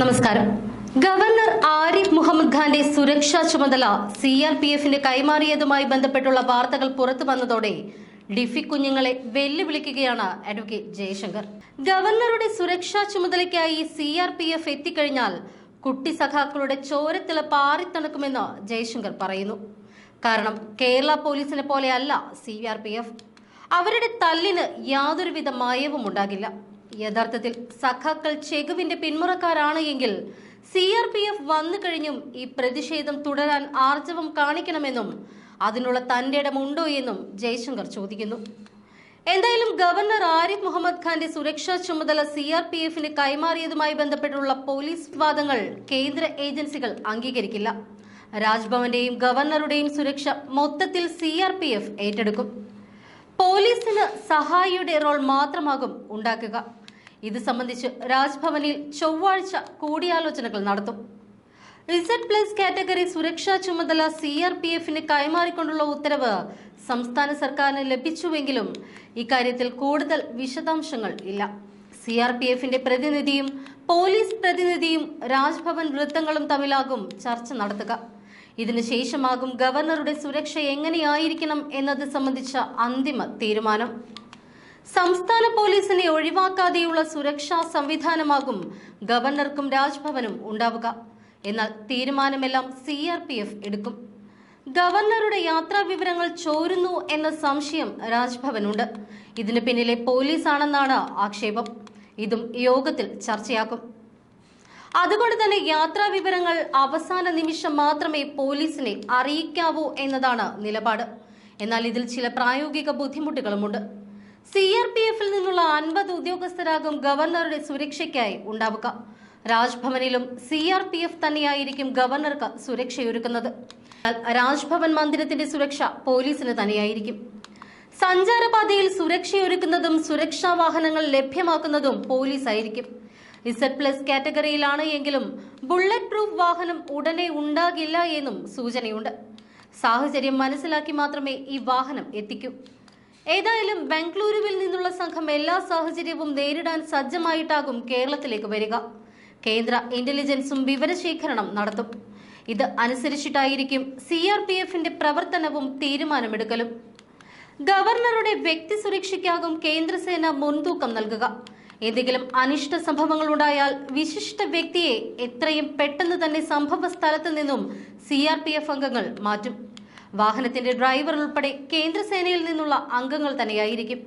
നമസ്കാരം. ഗവർണർ ആരിഫ് മുഹമ്മദ് ഖാന്റെ സുരക്ഷാ ചുമതല സി ആർ പി എഫിന് കൈമാറിയതുമായി ബന്ധപ്പെട്ടുള്ള വാർത്തകൾ പുറത്തു വന്നതോടെ ഡിഫി കുഞ്ഞുങ്ങളെ വെല്ലുവിളിക്കുകയാണ് അഡ്വക്കേറ്റ് ജയശങ്കർ. ഗവർണറുടെ സുരക്ഷാ ചുമതലയ്ക്കായി സി ആർ പി എഫ് എത്തിക്കഴിഞ്ഞാൽ കുട്ടി സഖാക്കളുടെ ചോരത്തിള പാറിത്തണക്കുമെന്ന് ജയശങ്കർ പറയുന്നു. കാരണം കേരള പോലീസിനെ പോലെയല്ല സി ആർ പി എഫ്. അവരുടെ തല്ലിന് യാതൊരുവിധ മായവും ഉണ്ടാകില്ല യഥാർത്ഥത്തിൽ സഖാക്കൾ ചെകുവിന്റെ പിന്മുറക്കാരാണ് എങ്കിൽ സി ആർ പി എഫ് വന്നു കഴിഞ്ഞും ഈ പ്രതിഷേധം തുടരാൻ ആർജവം കാണിക്കണമെന്നും അതിനുള്ള തന്റെ ഇടമുണ്ടോ എന്നും ജയശങ്കർ ചോദിക്കുന്നു. എന്തായാലും ഗവർണർ ആരിഫ് മുഹമ്മദ് ഖാന്റെ സുരക്ഷാ ചുമതല സി ആർ പി എഫിന് കൈമാറിയതുമായി ബന്ധപ്പെട്ടുള്ള പോലീസ് വാദങ്ങൾ കേന്ദ്ര ഏജൻസികൾ അംഗീകരിക്കില്ല. രാജ്ഭവന്റെയും ഗവർണറുടെയും സുരക്ഷ മൊത്തത്തിൽ സി ആർ പി എഫ് ഏറ്റെടുക്കും. പോലീസിന് സഹായിയുടെ റോൾ മാത്രമാകും ഉണ്ടാക്കുക. ഇത് സംബന്ധിച്ച് രാജ്ഭവനിൽ ചൊവ്വാഴ്ച കൂടിയാലോചനകൾ നടത്തും. ഇസഡ് പ്ലസ് കാറ്റഗറി സുരക്ഷാ ചുമതല സി ആർ പി എഫിന് കൈമാറിക്കൊണ്ടുള്ള ഉത്തരവ് സംസ്ഥാന സർക്കാരിന് ലഭിച്ചുവെങ്കിലും ഇക്കാര്യത്തിൽ കൂടുതൽ വിശദാംശങ്ങൾ ഇല്ല. സി ആർ പി എഫിന്റെ പ്രതിനിധിയും പോലീസ് പ്രതിനിധിയും രാജ്ഭവൻ വൃത്തങ്ങളും തമ്മിലാകും ചർച്ച നടത്തുക. ഇതിനുശേഷമാകും ഗവർണറുടെ സുരക്ഷ എങ്ങനെയായിരിക്കണം എന്നത് സംബന്ധിച്ച അന്തിമ തീരുമാനം. സംസ്ഥാന പോലീസിനെ ഒഴിവാക്കാതെയുള്ള സുരക്ഷാ സംവിധാനമാകും ഗവർണർക്കും രാജ്ഭവനും ഉണ്ടാവുക. എന്നാൽ തീരുമാനമെല്ലാം സി ആർ പി എഫ് എടുക്കും. ഗവർണറുടെ യാത്രാ വിവരങ്ങൾ ചോരുന്നു എന്ന സംശയം രാജ്ഭവനുണ്ട്. ഇതിന് പിന്നിലെ പോലീസാണെന്നാണ് ആക്ഷേപം. ഇതും യോഗത്തിൽ ചർച്ചയാക്കും അതുകൊണ്ട് തന്നെ യാത്രാ വിവരങ്ങൾ അവസാന നിമിഷം മാത്രമേ പോലീസിനെ അറിയിക്കാവൂ എന്നതാണ് നിലപാട്. എന്നാൽ ഇതിൽ ചില പ്രായോഗിക ബുദ്ധിമുട്ടുകളുമുണ്ട്. സി ആർ പി എഫിൽ നിന്നുള്ള അൻപത് ഉദ്യോഗസ്ഥരാകും ഗവർണറുടെ സുരക്ഷയ്ക്കായി ഉണ്ടാവുക. രാജ്ഭവനിലും സി ആർ പി എഫ് തന്നെയായിരിക്കും ഗവർണർക്ക് സുരക്ഷയൊരുക്കുന്നത്. രാജ്ഭവൻ മന്ദിരത്തിന്റെ സുരക്ഷ പോലീസിന് തന്നെയായിരിക്കും. സഞ്ചാരപാതയിൽ സുരക്ഷയൊരുക്കുന്നതും സുരക്ഷാ വാഹനങ്ങൾ ലഭ്യമാക്കുന്നതും പോലീസ് ആയിരിക്കും ഇസഡ് പ്ലസ് കാറ്റഗറിയിലാണ് എങ്കിലും ബുള്ളറ്റ് പ്രൂഫ് വാഹനം ഉടനെ ഉണ്ടാകില്ല എന്നും സൂചനയുണ്ട്. സാഹചര്യം മനസ്സിലാക്കി മാത്രമേ ഈ വാഹനം എത്തിക്കൂ. ഏതായാലും ബംഗളൂരുവിൽ നിന്നുള്ള സംഘം എല്ലാ സാഹചര്യവും നേരിടാൻ സജ്ജമായിട്ടാകും കേരളത്തിലേക്ക് വരിക. കേന്ദ്ര ഇന്റലിജൻസും വിവരശേഖരണം നടത്തും. ഇത് അനുസരിച്ചിട്ടായിരിക്കും സി ആർ പി എഫിന്റെ പ്രവർത്തനവും തീരുമാനമെടുക്കലും. ഗവർണറുടെ വ്യക്തി സുരക്ഷയ്ക്കാകും കേന്ദ്രസേന മുൻതൂക്കം നൽകുക. എന്തെങ്കിലും അനിഷ്ട സംഭവങ്ങൾ ഉണ്ടായാൽ വിശിഷ്ട വ്യക്തിയെ എത്രയും പെട്ടെന്ന് തന്നെ സംഭവ സ്ഥലത്ത് നിന്നും സി ആർ പി എഫ് അംഗങ്ങൾ മാറ്റും. വാഹനത്തിന്റെ ഡ്രൈവർ ഉൾപ്പെടെ കേന്ദ്രസേനയിൽ നിന്നുള്ള അംഗങ്ങൾ തന്നെയായിരിക്കും.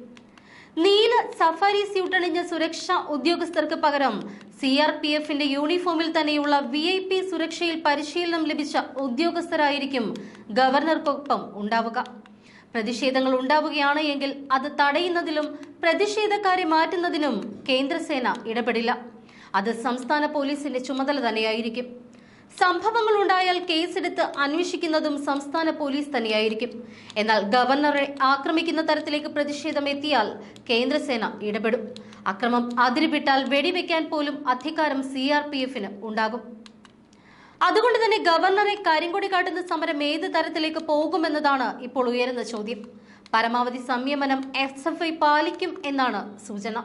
നീല സഫാരി സ്യൂട്ടണിഞ്ഞ സുരക്ഷാ ഉദ്യോഗസ്ഥർക്ക് പകരം സി ആർ പി എഫിന്റെ യൂണിഫോമിൽ തന്നെയുള്ള വി ഐ പി സുരക്ഷയിൽ പരിശീലനം ലഭിച്ച ഉദ്യോഗസ്ഥരായിരിക്കും ഗവർണർക്കൊപ്പം ഉണ്ടാവുക. പ്രതിഷേധങ്ങൾ ഉണ്ടാവുകയാണ് എങ്കിൽ അത് തടയുന്നതിലും പ്രതിഷേധക്കാരെ മാറ്റുന്നതിനും കേന്ദ്രസേന ഇടപെടില്ല. അത് സംസ്ഥാന പോലീസിന്റെ ചുമതല തന്നെയായിരിക്കും. സംഭവങ്ങൾ ഉണ്ടായാൽ കേസെടുത്ത് അന്വേഷിക്കുന്നതും സംസ്ഥാന പോലീസ് തന്നെയായിരിക്കും. എന്നാൽ ഗവർണറെ ആക്രമിക്കുന്ന തരത്തിലേക്ക് പ്രതിഷേധം എത്തിയാൽ കേന്ദ്രസേന ഇടപെടും. അക്രമം അതിരുവിട്ടാൽ വെടിവെക്കാൻ പോലും അധികാരം സി ആർ പി എഫിന് ഉണ്ടാകും. അതുകൊണ്ട് തന്നെ ഗവർണറെ കരിങ്കൊടി കാട്ടുന്ന സമരം ഏത് തരത്തിലേക്ക് പോകുമെന്നതാണ് ഇപ്പോൾ ഉയരുന്ന ചോദ്യം. പരമാവധി സംയമനം എസ് എഫ് ഐ പാലിക്കും എന്നാണ് സൂചന.